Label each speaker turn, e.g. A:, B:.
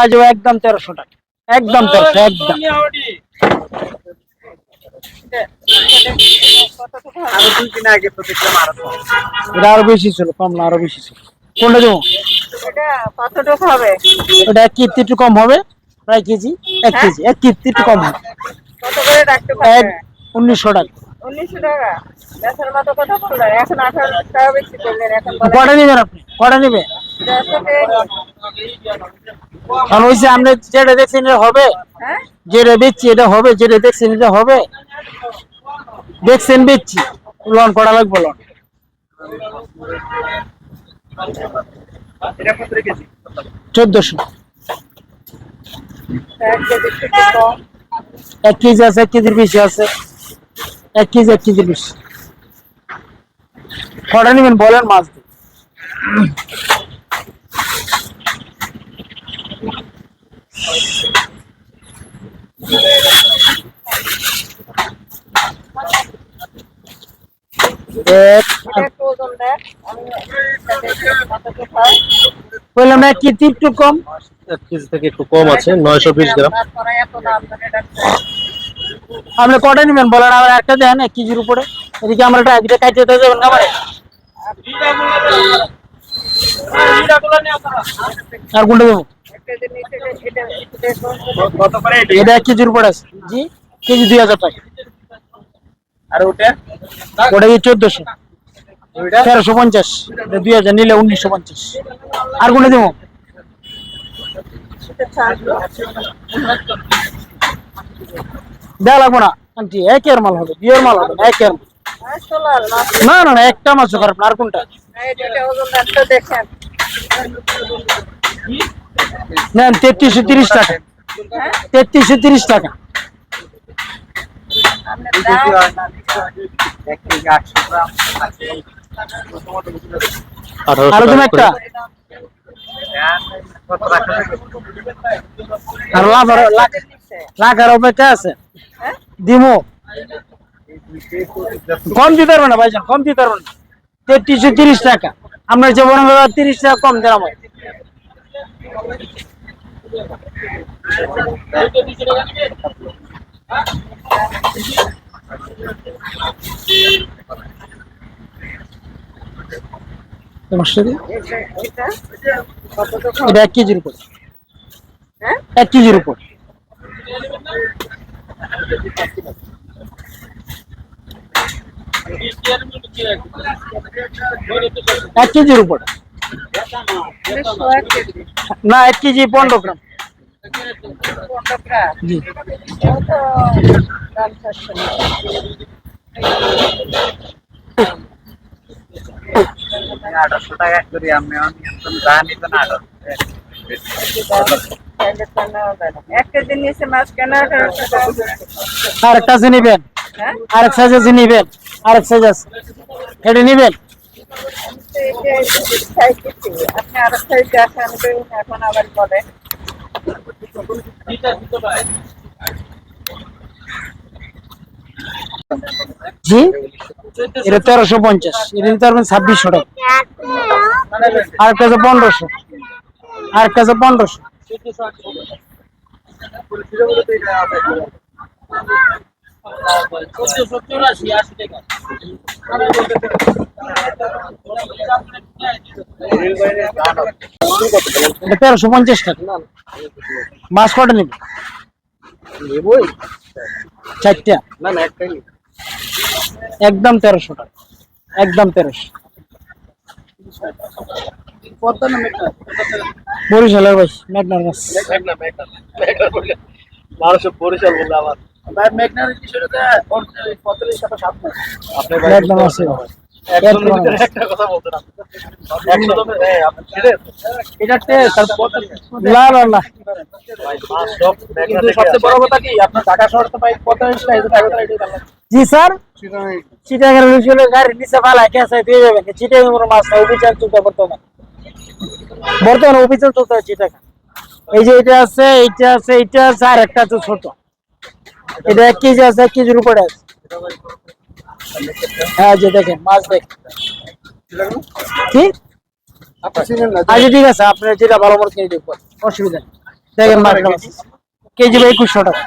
A: হবে একদম তেরোশো টাকা। একদম তেরোশো একদম আরও বেশি ছিল কম না আরও বেশি ছিল। কোনটা দেবো?
B: এটা কতটুকু হবে।
A: ওটা এক কেজি একটু কম হবে প্রায় কেজি এক
B: হ্যাঁ?
A: কেজি এক কেজি একটু কম হবে। এক উনিশশো টাকা। কটা নেবেন আপনি? কটা নেবে?
B: দেড়শো পেয়ে নিন।
A: কারণ ওই যে আপনি যেটা দেখছেন হবে
B: হ্যাঁ?
A: যেটা বেচছি এটা হবে যেটা দেখছেন এটা হবে। দেখছেন বেচছি লন করা লাগবে লন? চোদ্দশো।
B: এক কেজি
A: আছে এক কেজির বেশি আছে। এক কেজি এক কেজির বেশি। কটা নেবেন বলেন মাছ দিন এক
B: এক ওজন দেখ আমি এটা দেখি কতটুকু হয়
A: বললাম এক কেজি একটু কম?
C: এক কেজি থেকে একটু কম আছে নয়শো বিশ গ্রাম।
A: আপনি কটা নেবেন বলেন আমার একটা দেন এক কেজির উপরে। এদিকে আমরা একটা কাটতে দিতে যাবেন খাবারে আর কোনটা দেবো?
B: এটা
A: এক কেজির উপরে আছে। জি কেজি দুই হাজার টাকা।
D: আর ওটা?
A: ওটা কি চোদ্দশো। তেরোশো পঞ্চাশ। দুই হাজার নিলে উনিশশো পঞ্চাশ। আর কোনটা দেবো? দেওয়া লাগবো না। আন্টি একের মাল হবে বিয়ের মাল হবে না একের না না না একটা মাছ খারাপ না আর কোনটা? নেন তেত্রিশশো তিরিশ টাকা। তেত্রিশশো তিরিশ টাকা
B: আপনার
D: দুই
B: দাম
D: কেজি হয় না, এক কেজি আটশো গ্রাম
C: আঠারোশো
A: আরও তুমি একটা? আর লাভ আর- লাখ লাখ আর অপেক্ষা আছে।
B: হ্যাঁ?
A: দিমো। কম দিতে পারব না ভাইজান কম দিতে পারব না। তেত্রিশশো তিরিশ টাকা। আমরা যে বরং তিরিশ টাকা কম দেন আমার
B: এটা?
A: এক কেজির উপর।
B: হ্যাঁ?
A: এক কেজির উপর। এক কেজির উপর। না এক কেজি পনেরো গ্রাম। জি।
D: আমি আঠারোশো টাকা করি আমি আমি একদম জানি তো না
A: আরেকটা আছে নিবেন।
B: হ্যাঁ
A: আরেক সাইজ আছে নিবেন আরেক সাইজ আছে। এটা নিবেন।
B: আপনি আরও সাইজ দেখান দেখুন, এখন আবার বলেন
A: জি? এটা তেরোশো পঞ্চাশ। এটা নিতে পারবেন ছাব্বিশশো টাকা। আরেকটা আছে পনেরোশো। আর একটা আছে পনেরোশো। এটা তেরোশো পঞ্চাশ টাকা। মাছ কটা নেবে?
C: নেবই।
A: চারটা।
C: না না একটাই
A: একদম তেরোশো টাকা। একদম তেরোশো। বরিশালের ভাই মেঘনার মাছ
C: মেঘনা, মেঘনা, মেঘনা বরিশাল বললে আবার।
A: মেঘনা মাছ
C: একশোর ভিতরে একটা কথা বলতে না। একশো লোকের হ্যাঁ আপনি ছিলেন
A: এটা টেস্ট না না না।
C: ভাই মাছ সব মেঘনা
D: কিন্তু
C: থেকে
D: সবচেয়ে
C: আসে।
D: বড় কথা কি আপনার ঢাকা শহরে তো প্রায় পঁয়তাল্লিশ টাকা এটাই ভালো
A: জি স্যার? চিটাগাং। রুশলে নিচে ফালায় কেসায় দিয়ে যাবেন মাছ অভিযান চলতে বর্তমানে। বর্তমানে অভিযান চলতে হয় চিটাগাং। এই যে এটা আছে এইটা আছে এইটা আছে আর একটা আছে ছোট। এটা এক কেজি আছে, এক কেজির উপরে আছে। হ্যাঁ যে দেখেন, মাছ দেখেন। কি? আচ্ছা ঠিক আছে আপনার যেটা ভালো মনে দেখব অসুবিধা নেই। দেখেন মাছ কেজি বা একুশশো টাকা।